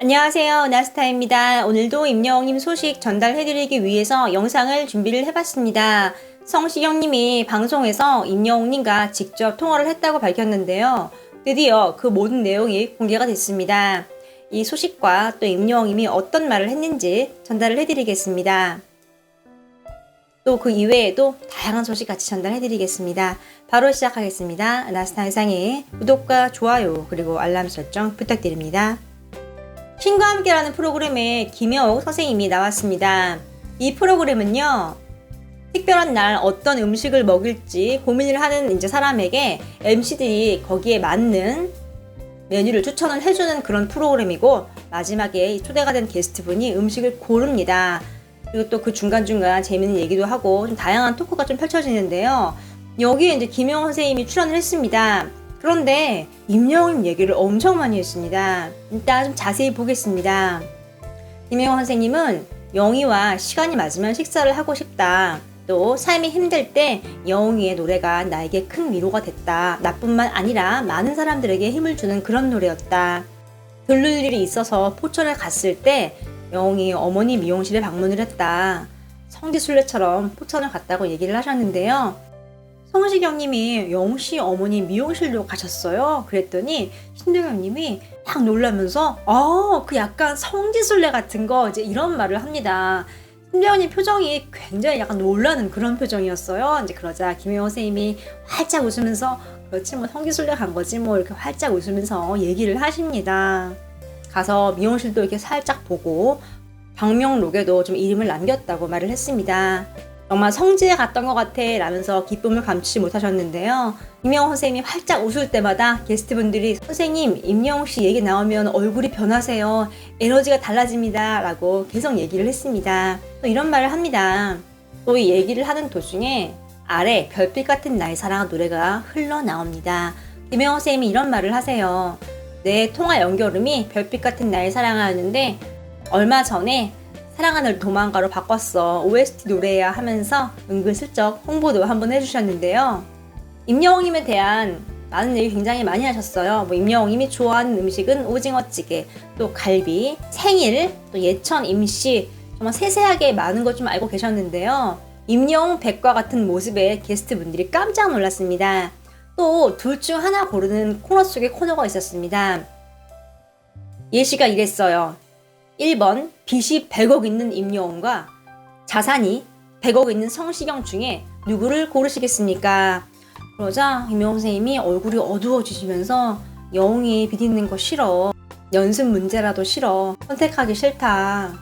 안녕하세요. 나스타입니다. 오늘도 임영웅님 소식 전달해드리기 위해서 영상을 준비를 해봤습니다. 성시경님이 방송에서 임영웅님과 직접 통화를 했다고 밝혔는데요. 드디어 그 모든 내용이 공개가 됐습니다. 이 소식과 또 임영웅님이 어떤 말을 했는지 전달을 해드리겠습니다. 또 그 이외에도 다양한 소식 같이 전달해드리겠습니다. 바로 시작하겠습니다. 나스타 해상의 구독과 좋아요 그리고 알람 설정 부탁드립니다. 신과 함께라는 프로그램에 김여옥 선생님이 나왔습니다. 이 프로그램은요, 특별한 날 어떤 음식을 먹일지 고민을 하는 이제 사람에게 MC들이 거기에 맞는 메뉴를 추천을 해주는 그런 프로그램이고, 마지막에 초대가 된 게스트분이 음식을 고릅니다. 그리고 또 그 중간중간 재밌는 얘기도 하고, 좀 다양한 토크가 좀 펼쳐지는데요. 여기에 이제 김영 선생님이 출연을 했습니다. 그런데 임영웅 얘기를 엄청 많이 했습니다. 일단 좀 자세히 보겠습니다. 김영웅 선생님은 영희와 시간이 맞으면 식사를 하고 싶다. 또 삶이 힘들 때 영웅이의 노래가 나에게 큰 위로가 됐다. 나뿐만 아니라 많은 사람들에게 힘을 주는 그런 노래였다. 들를 일이 있어서 포천에 갔을 때 영웅이 어머니 미용실에 방문을 했다. 성지순례처럼 포천을 갔다고 얘기를 하셨는데요. 성시경님이 영씨 어머니 미용실로 가셨어요. 그랬더니 신동엽님이 막 놀라면서 아그 약간 성지순례 같은 거 이제 이런 말을 합니다. 신동엽님 표정이 굉장히 약간 놀라는 그런 표정이었어요. 이제 그러자 김혜원 선생님이 활짝 웃으면서 그렇지 뭐 성지순례 간 거지 뭐 이렇게 활짝 웃으면서 얘기를 하십니다. 가서 미용실도 이렇게 살짝 보고 방명록에도 좀 이름을 남겼다고 말을 했습니다. 정말 성지에 갔던 것 같아 라면서 기쁨을 감추지 못하셨는데요. 임영웅 선생님이 활짝 웃을 때마다 게스트분들이 선생님 임영웅 씨 얘기 나오면 얼굴이 변하세요. 에너지가 달라집니다. 라고 계속 얘기를 했습니다. 또 이런 말을 합니다. 또 이 얘기를 하는 도중에 아래 별빛 같은 나의 사랑 노래가 흘러나옵니다. 임영웅 선생님이 이런 말을 하세요. 내 통화 연결음이 별빛 같은 나의 사랑하는데 얼마 전에 사랑하는 도망가로 바꿨어. OST 노래야 하면서 은근슬쩍 홍보도 한번 해주셨는데요. 임영웅님에 대한 많은 얘기 굉장히 많이 하셨어요. 뭐 임영웅님이 좋아하는 음식은 오징어찌개, 또 갈비, 생일, 또 예천, 임시 정말 세세하게 많은 것 좀 알고 계셨는데요. 임영웅 백과 같은 모습에 게스트분들이 깜짝 놀랐습니다. 또 둘 중 하나 고르는 코너 속에 코너가 있었습니다. 예시가 이랬어요. 1번 빚이 100억 있는 임영웅과 자산이 100억 있는 성시경 중에 누구를 고르시겠습니까? 그러자 임영웅 선생님이 얼굴이 어두워지시면서 영웅이 빚 있는 거 싫어. 연습 문제라도 싫어. 선택하기 싫다.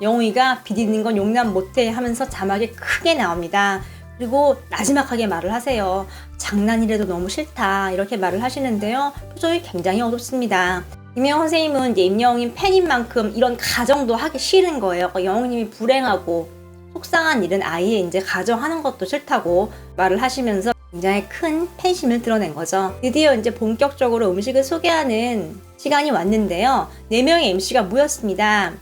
영웅이가 빚 있는 건 용납 못해 하면서 자막이 크게 나옵니다. 그리고 나지막하게 말을 하세요. 장난이라도 너무 싫다. 이렇게 말을 하시는데요. 표정이 굉장히 어둡습니다. 김영 선생님은 이제 임영웅님 팬인 만큼 이런 가정도 하기 싫은 거예요. 그러니까 영웅님이 불행하고 속상한 일은 아예 이제 가정하는 것도 싫다고 말을 하시면서 굉장히 큰 팬심을 드러낸 거죠. 드디어 이제 본격적으로 음식을 소개하는 시간이 왔는데요. 네 명의 MC가 모였습니다.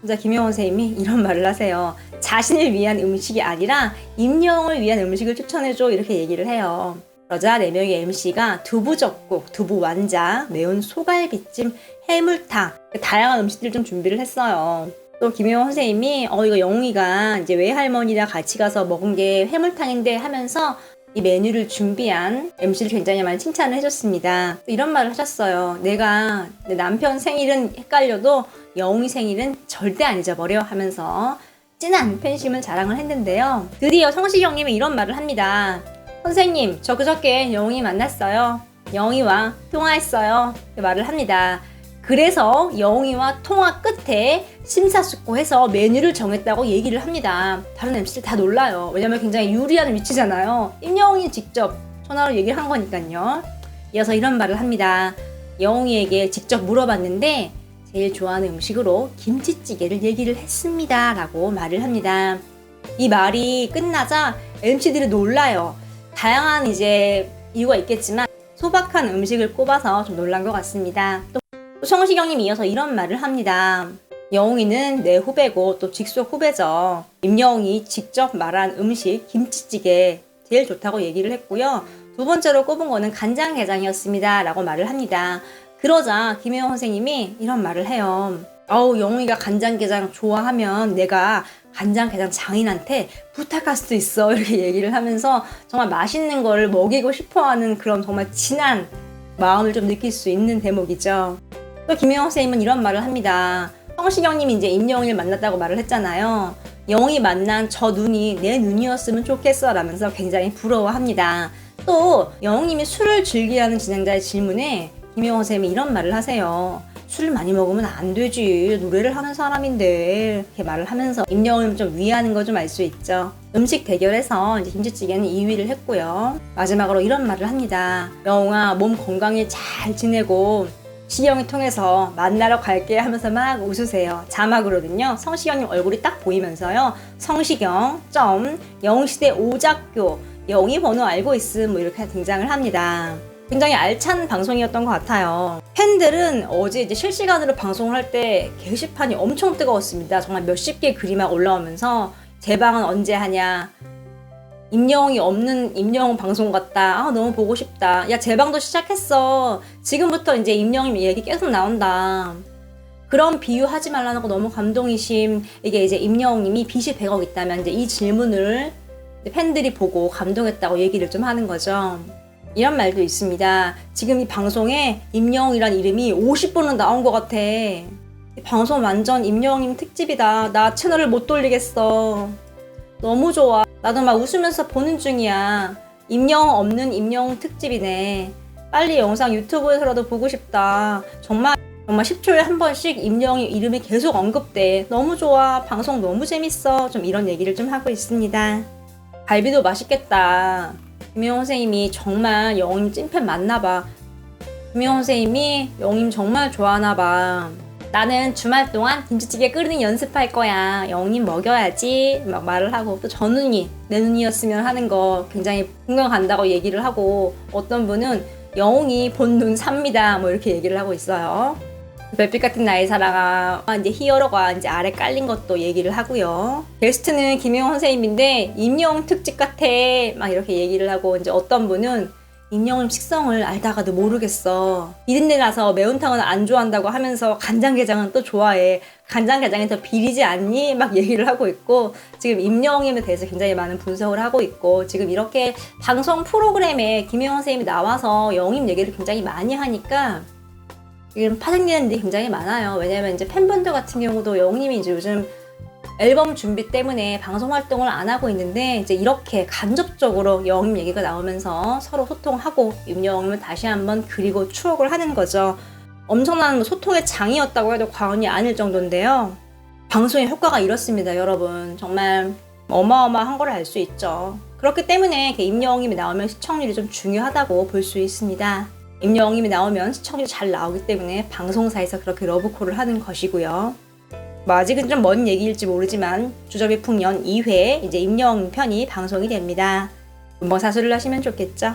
그래서 김영훈 선생님이 이런 말을 하세요. 자신을 위한 음식이 아니라 임영웅을 위한 음식을 추천해줘 이렇게 얘기를 해요. 그러자 4명의 MC가 두부 젓국, 두부 완자, 매운 소갈비찜, 해물탕 다양한 음식들 좀 준비를 했어요. 또 김혜원 선생님이 어 이거 영웅이가 이제 외할머니랑 같이 가서 먹은 게 해물탕인데 하면서 이 메뉴를 준비한 MC를 굉장히 많이 칭찬을 해줬습니다. 이런 말을 하셨어요. 내가 내 남편 생일은 헷갈려도 영웅이 생일은 절대 안 잊어버려 하면서 진한 팬심을 자랑을 했는데요. 드디어 성시경님이 이런 말을 합니다. 선생님, 저 그저께 영웅이 만났어요. 영웅이와 통화했어요. 말을 합니다. 그래서 영웅이와 통화 끝에 심사숙고해서 메뉴를 정했다고 얘기를 합니다. 다른 MC들 다 놀라요. 왜냐면 굉장히 유리한 위치잖아요. 임영웅이 직접 전화로 얘기를 한 거니까요. 이어서 이런 말을 합니다. 영웅이에게 직접 물어봤는데 제일 좋아하는 음식으로 김치찌개를 얘기를 했습니다. 라고 말을 합니다. 이 말이 끝나자 MC들이 놀라요. 다양한 이제 이유가 있겠지만 소박한 음식을 꼽아서 좀 놀란 것 같습니다. 또 성시경님 이어서 이런 말을 합니다. 영웅이는 내 후배고 또 직속 후배죠. 임영웅이 직접 말한 음식 김치찌개 제일 좋다고 얘기를 했고요. 두 번째로 꼽은 거는 간장게장이었습니다. 라고 말을 합니다. 그러자 김혜영 선생님이 이런 말을 해요. 어우 영웅이가 간장게장 좋아하면 내가 간장게장 장인한테 부탁할 수도 있어 이렇게 얘기를 하면서 정말 맛있는 거를 먹이고 싶어하는 그런 정말 진한 마음을 좀 느낄 수 있는 대목이죠. 또 김혜영 선생님은 이런 말을 합니다. 성시경님이 이제 임영웅을 만났다고 말을 했잖아요. 영웅이 만난 저 눈이 내 눈이었으면 좋겠어 라면서 굉장히 부러워합니다. 또 영웅님이 술을 즐기라는 진행자의 질문에 김혜영 선생님이 이런 말을 하세요. 술을 많이 먹으면 안 되지. 노래를 하는 사람인데. 이렇게 말을 하면서 임영웅을 좀 위하는 거 좀 알 수 있죠. 음식 대결에서 이제 김치찌개는 2위를 했고요. 마지막으로 이런 말을 합니다. 영웅아, 몸 건강히 잘 지내고 시경을 통해서 만나러 갈게 하면서 막 웃으세요. 자막으로는요. 성시경님 얼굴이 딱 보이면서요. 성시경 점 영웅시대 오작교 영희 번호 알고 있음 뭐 이렇게 등장을 합니다. 굉장히 알찬 방송이었던 것 같아요. 팬들은 어제 이제 실시간으로 방송을 할 때 게시판이 엄청 뜨거웠습니다. 정말 몇십 개 글이 막 올라오면서 제 방은 언제 하냐. 임영웅이 없는 임영웅 방송 같다. 아, 너무 보고 싶다. 야, 제 방도 시작했어. 지금부터 이제 임영웅 얘기 계속 나온다. 그런 비유하지 말라는 거 너무 감동이심. 이게 이제 임영웅님이 빚이 100억 있다면 이제 이 질문을 팬들이 보고 감동했다고 얘기를 좀 하는 거죠. 이런 말도 있습니다. 지금 이 방송에 임영웅이란 이름이 50번은 나온 것 같아. 이 방송 완전 임영웅님 특집이다. 나 채널을 못 돌리겠어. 너무 좋아. 나도 막 웃으면서 보는 중이야. 임영웅 없는 임영웅 특집이네. 빨리 영상 유튜브에서라도 보고 싶다. 정말 정말 10초에 한 번씩 임영웅 이름이 계속 언급돼. 너무 좋아. 방송 너무 재밌어. 좀 이런 얘기를 좀 하고 있습니다. 갈비도 맛있겠다. 김영웅 선생님이 정말 영웅님 찐팬 맞나봐. 김영웅 선생님이 영웅님 정말 좋아하나봐. 나는 주말 동안 김치찌개 끓이는 연습할 거야. 영웅님 먹여야지. 막 말을 하고 또 저 눈이 내 눈이었으면 하는 거 굉장히 공감 간다고 얘기를 하고 어떤 분은 영웅이 본 눈 삽니다. 뭐 이렇게 얘기를 하고 있어요. 별빛 같은 나의 사랑아 이제 히어로가 이제 아래 깔린 것도 얘기를 하고요. 게스트는 김영훈 선생님인데 임영웅 특집 같아 막 이렇게 얘기를 하고 이제 어떤 분은 임영웅 식성을 알다가도 모르겠어. 비린내 나서 매운탕은 안 좋아한다고 하면서 간장게장은 또 좋아해. 간장게장이 더 비리지 않니? 막 얘기를 하고 있고 지금 임영웅에 대해서 굉장히 많은 분석을 하고 있고 지금 이렇게 방송 프로그램에 김영훈 선생님이 나와서 영임 얘기를 굉장히 많이 하니까 지금 파생되는 일이 굉장히 많아요. 왜냐면 이제 팬분들 같은 경우도 영웅님이 이제 요즘 앨범 준비 때문에 방송 활동을 안 하고 있는데 이제 이렇게 간접적으로 영웅님 얘기가 나오면서 서로 소통하고 임영웅을 다시 한번 그리고 추억을 하는 거죠. 엄청난 뭐 소통의 장이었다고 해도 과언이 아닐 정도인데요. 방송의 효과가 이렇습니다, 여러분. 정말 어마어마한 걸 알 수 있죠. 그렇기 때문에 이렇게 임영웅님이 나오면 시청률이 좀 중요하다고 볼 수 있습니다. 임영웅님이 나오면 시청률이 잘 나오기 때문에 방송사에서 그렇게 러브콜을 하는 것이고요. 뭐 아직은 좀 먼 얘기일지 모르지만 주접의 풍년 2회 이제 임영웅 편이 방송이 됩니다. 뭐 사수를 하시면 좋겠죠.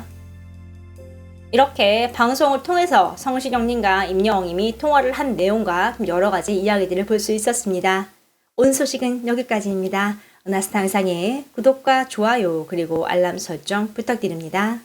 이렇게 방송을 통해서 성시경님과 임영웅님이 통화를 한 내용과 좀 여러 가지 이야기들을 볼 수 있었습니다. 오늘 소식은 여기까지입니다. 은하스타 영상에 구독과 좋아요 그리고 알람 설정 부탁드립니다.